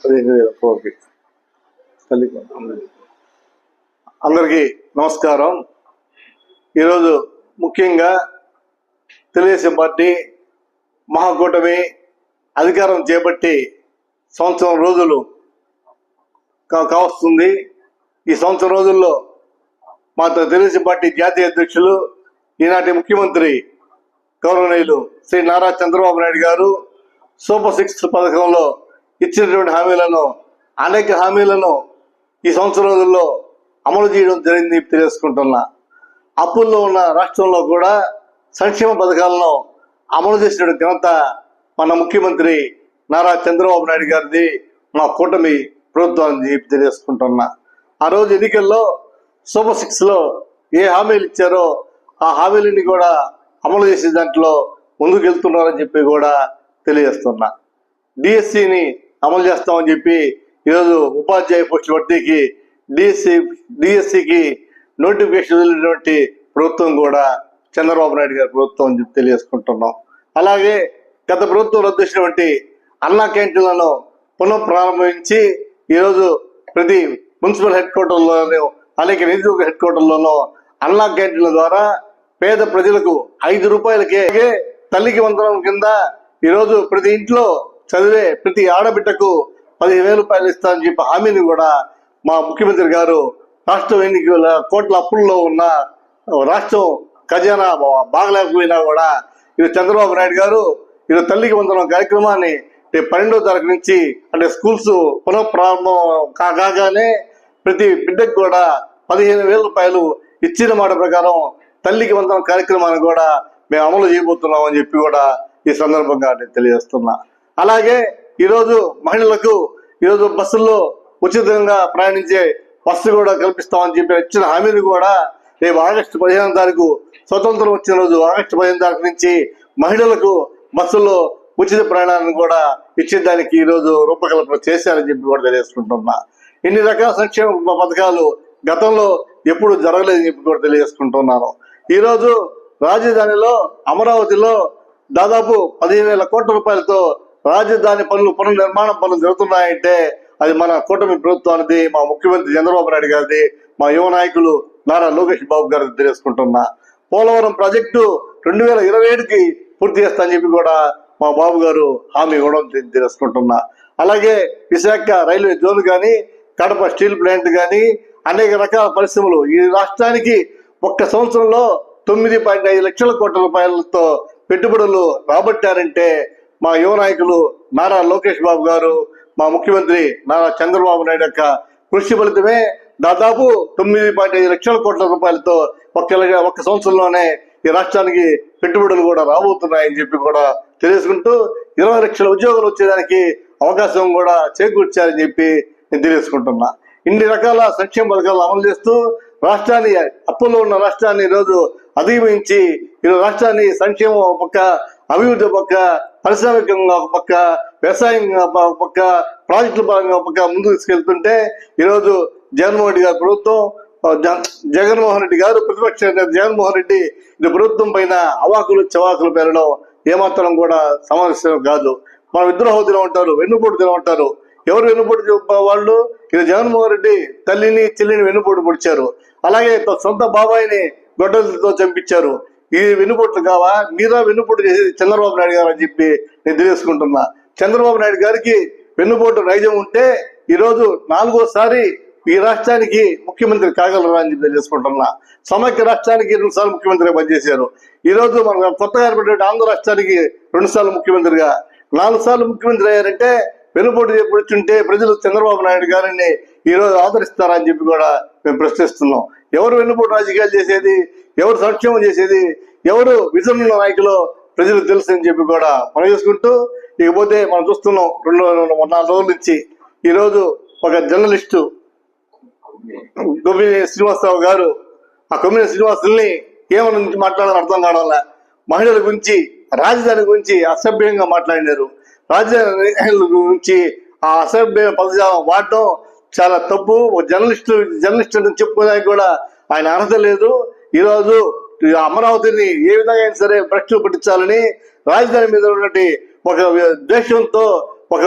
పదిహేను వేల ఓకే తల్లి అందరికీ నమస్కారం. ఈరోజు ముఖ్యంగా తెలుగుదేశం పార్టీ మహాకూటమి అధికారం చేపట్టి సంవత్సరం రోజులు కా- కావస్తుంది. ఈ సంవత్సరం రోజుల్లో మా తెలుగుదేశం పార్టీ జాతీయ అధ్యక్షులు ఈనాటి ముఖ్యమంత్రి గౌరవనీయులు శ్రీ నారా చంద్రబాబు నాయుడు గారు సూపర్ సిక్స్ పథకంలో ఇచ్చినటువంటి హామీలను అనేక హామీలను ఈ సంవత్సరం రోజుల్లో అమలు చేయడం జరిగింది తెలియజేసుకుంటున్నా. అప్పుల్లో ఉన్న రాష్ట్రంలో కూడా సంక్షేమ పథకాలను అమలు చేసిన ఘనత మన ముఖ్యమంత్రి నారా చంద్రబాబు నాయుడు గారిది మా కూటమి ప్రభుత్వాన్ని చెప్పి తెలియజేసుకుంటున్నా. ఆ రోజు ఎన్నికల్లో సూపర్ సిక్స్లో ఏ హామీలు ఇచ్చారో ఆ హామీలని కూడా అమలు చేసే దాంట్లో ముందుకు వెళ్తున్నారని చెప్పి కూడా తెలియజేస్తున్నా. డిఎస్సిని అమలు చేస్తామని చెప్పి ఈరోజు ఉపాధ్యాయ పోస్టుల భర్తీకి డిఎస్సి డిఎస్సికి నోటిఫికేషన్ వదిలినటువంటి ప్రభుత్వం కూడా చంద్రబాబు నాయుడు గారి ప్రభుత్వం అని చెప్పి తెలియజేసుకుంటున్నాం. అలాగే గత ప్రభుత్వం రద్దు చేసినటువంటి అన్నా క్యాంటీన్లను పునః ప్రారంభించి ఈరోజు ప్రతి మున్సిపల్ హెడ్ క్వార్టర్లోనూ అనేక నిధుల హెడ్ క్వార్టర్లోనూ అన్నా క్యాంటీన్ల ద్వారా పేద ప్రజలకు ఐదు రూపాయలకే తల్లికి వందనం కింద ఈరోజు ప్రతి ఇంట్లో చదివే ప్రతి ఆడబిడ్డకు పదిహేను వేల రూపాయలు ఇస్తామని చెప్పి హామీని కూడా మా ముఖ్యమంత్రి గారు రాష్ట్రం ఎన్నికల కోట్ల అప్పుల్లో ఉన్న రాష్ట్రం ఖజానా బాగలేకపోయినా కూడా ఇది చంద్రబాబు నాయుడు గారు ఇది తల్లికి వందనం కార్యక్రమాన్ని రేపు పన్నెండో తారీఖు నుంచి అంటే స్కూల్స్ పునఃప్రారంభం కా- కాగానే ప్రతి బిడ్డకు కూడా పదిహేను వేల రూపాయలు ఇచ్చిన మాట ప్రకారం తల్లికి వందనం కార్యక్రమాన్ని కూడా మేము అమలు చేయబోతున్నాం అని చెప్పి కూడా ఈ సందర్భంగా నేను తెలియజేస్తున్నా. అలాగే ఈరోజు మహిళలకు ఈరోజు బస్సుల్లో ఉచితంగా ప్రయాణించే బస్సు కూడా కల్పిస్తామని చెప్పి ఇచ్చిన హామీని కూడా రేపు ఆగస్టు పదిహేను తారీఖు స్వతంత్రం వచ్చిన రోజు ఆగస్టు పదిహేను తారీఖు నుంచి మహిళలకు బస్సుల్లో ఉచిత ప్రయాణాన్ని కూడా ఇచ్చేదానికి ఈ రోజు రూపకల్పన చేశారని చెప్పి కూడా తెలియజేసుకుంటున్నా. ఇన్ని రకాల సంక్షేమ పథకాలు గతంలో ఎప్పుడు జరగలేదని చెప్పి కూడా తెలియజేసుకుంటున్నాను. ఈరోజు రాజధానిలో అమరావతిలో దాదాపు పదిహేను వేల కోట్ల రూపాయలతో రాజధాని పనులు పునర్నిర్మాణ పనులు జరుగుతున్నాయంటే అది మన కూటమి ప్రభుత్వానికి మా ముఖ్యమంత్రి చంద్రబాబు నాయుడు గారిది మా యువ నాయకులు నారా లోకేష్ బాబు గారు తెలియజేసుకుంటున్నా. పోలవరం ప్రాజెక్టు రెండు వేల ఇరవై ఏడుకి పూర్తి చేస్తా చెప్పి కూడా మా బాబు గారు హామీ ఇవ్వడం తెలుసుకుంటున్నా అలాగే విశాఖ రైల్వే జోన్ కానీ కడప స్టీల్ ప్లాంట్ కానీ అనేక రకాల పరిశ్రమలు ఈ రాష్ట్రానికి ఒక్క సంవత్సరంలో తొమ్మిది పాయింట్ ఐదు లక్షల కోట్ల రూపాయలతో పెట్టుబడులు రాబట్టారంటే మా యువ నాయకులు నారా లోకేష్ బాబు గారు మా ముఖ్యమంత్రి నారా చంద్రబాబు నాయుడు యొక్క కృషి ఫలితమే దాదాపు తొమ్మిది పాయింట్ ఐదు లక్షల కోట్ల రూపాయలతో ఒక్క లక్ష- ఒక్క సంవత్సరంలోనే ఈ రాష్ట్రానికి పెట్టుబడులు కూడా రాబోతున్నాయని చెప్పి కూడా తెలుసుకుంటూ ఇరవై లక్షల ఉద్యోగాలు వచ్చేదానికి అవకాశం కూడా చేకూర్చారని చెప్పి నేను తెలియజేసుకుంటున్నా. ఇన్ని రకాల సంక్షేమ పథకాలు అమలు చేస్తూ రాష్ట్రాన్ని అప్పులో ఉన్న రాష్ట్రాన్ని ఈరోజు అధిగమించి ఈరోజు రాష్ట్రాన్ని సంక్షేమం పక్క అభివృద్ధి పక్క పారిశ్రామికంగా ఒక పక్క వ్యవసాయంగా ఒక పక్క ప్రాజెక్టుల పరంగా ఒక పక్క ముందుకు తీసుకెళ్తుంటే ఈరోజు జగన్మోహన్ రెడ్డి గారి ప్రభుత్వం జగన్మోహన్ రెడ్డి గారు ప్రతిపక్ష నేత జగన్మోహన్ రెడ్డి ఇది ప్రభుత్వం పైన అవాకులు చవాకులు పెరగడం ఏమాత్రం కూడా సమావేశం కాదు. మన విద్రోహ దినం ఉంటారు వెన్నుపోటు దినం ఉంటారు ఎవరు వెన్నుపోటు వాళ్ళు? ఇది జగన్మోహన్ రెడ్డి తల్లిని చెల్లిని వెన్నుపోటు పొడిచారు. అలాగే సొంత బాబాయిని గొడ్డలతో చంపించారు. ఈ వెన్నుపోట్లు కావా? మీరా వెన్నుపోటు చేసేది చంద్రబాబు నాయుడు గారు అని చెప్పి నేను తెలియజేసుకుంటున్నా. చంద్రబాబు నాయుడు గారికి వెన్నుపోటు నైజం ఉంటే ఈరోజు నాలుగోసారి ఈ రాష్ట్రానికి ముఖ్యమంత్రి కాగలరా అని చెప్పి తెలియజేసుకుంటున్నా. సమైక్య రాష్ట్రానికి రెండు సార్లు ముఖ్యమంత్రిగా పనిచేశారు. ఈ రోజు మన కొత్తగా ఏర్పడిన ఆంధ్ర రాష్ట్రానికి రెండు సార్లు ముఖ్యమంత్రిగా. నాలుగు సార్లు ముఖ్యమంత్రి అయ్యారంటే వెనుపోటు చెప్పుడుచుంటే ప్రజలు చంద్రబాబు నాయుడు గారిని ఈ రోజు ఆదరిస్తారా అని చెప్పి కూడా మేము ప్రశ్నిస్తున్నాం. ఎవరు వెన్నుపోటు రాజకీయాలు చేసేది? ఎవరు సంక్షేమం చేసేది ఎవరు విజన్ నాయకులు ప్రజలకు తెలుసు అని చెప్పి కూడా మనం చేసుకుంటూ ఇకపోతే మనం చూస్తున్నాం రెండు నాలుగు రోజుల నుంచి ఈ రోజు ఒక జర్నలిస్టు గొమ్మిని శ్రీనివాసరావు గారు ఆ కొమ్మిని శ్రీనివాసుల్ని ఏమని నుంచి మాట్లాడాలని అర్థం వల్ల మహిళల గురించి రాజధాని గురించి అసభ్యంగా మాట్లాడినారు. రాజధాని గురించి ఆ అసభ్య పదజాలం వాడటం చాలా తప్పు. ఒక జర్నలిస్టు జర్నలిస్ట్ అని చెప్పుకోవడానికి కూడా ఆయన అర్హత లేదు. ఈరోజు అమరావతిని ఏ విధంగా అయినా సరే ప్రశ్నలు పట్టించాలని రాజధాని మీద ఉన్నటువంటి ఒక ద్వేషంతో ఒక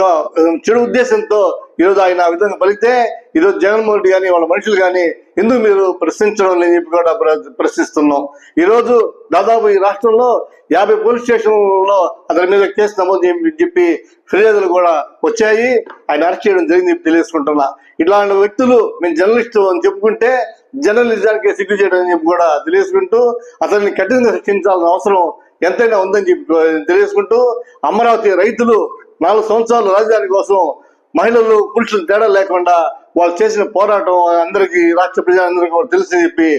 చెడు ఉద్దేశంతో ఈరోజు ఆయన ఆ విధంగా పలికితే ఈరోజు జగన్మోహన్ రెడ్డి కానీ వాళ్ళ మనుషులు కానీ ఎందుకు మీరు ప్రశ్నించడం లేని చెప్పి కూడా ప్ర- ప్రశ్నిస్తున్నాం. ఈరోజు దాదాపు ఈ రాష్ట్రంలో యాభై పోలీస్ స్టేషన్లో అతని మీద కేసు నమోదు చెప్పి ఫిర్యాదులు కూడా వచ్చాయి. ఆయన అరెస్ట్ చేయడం జరిగింది చెప్పి తెలియజేసుకుంటున్నా. ఇట్లాంటి వ్యక్తులు మేము జర్నలిస్టు అని చెప్పుకుంటే జర్నలిజానికి సిగ్గు చేయడం అని చెప్పి కూడా తెలియజేసుకుంటూ అతన్ని కఠినంగా శిక్షించాల్సిన అవసరం ఎంతైనా ఉందని చెప్పి తెలియజేసుకుంటూ అమరావతి రైతులు నాలుగు సంవత్సరాలు రాజధాని కోసం మహిళలు పురుషులు తేడా లేకుండా వాళ్ళు చేసిన పోరాటం అందరికీ రాష్ట్ర ప్రజలందరికీ తెలిసి చెప్పి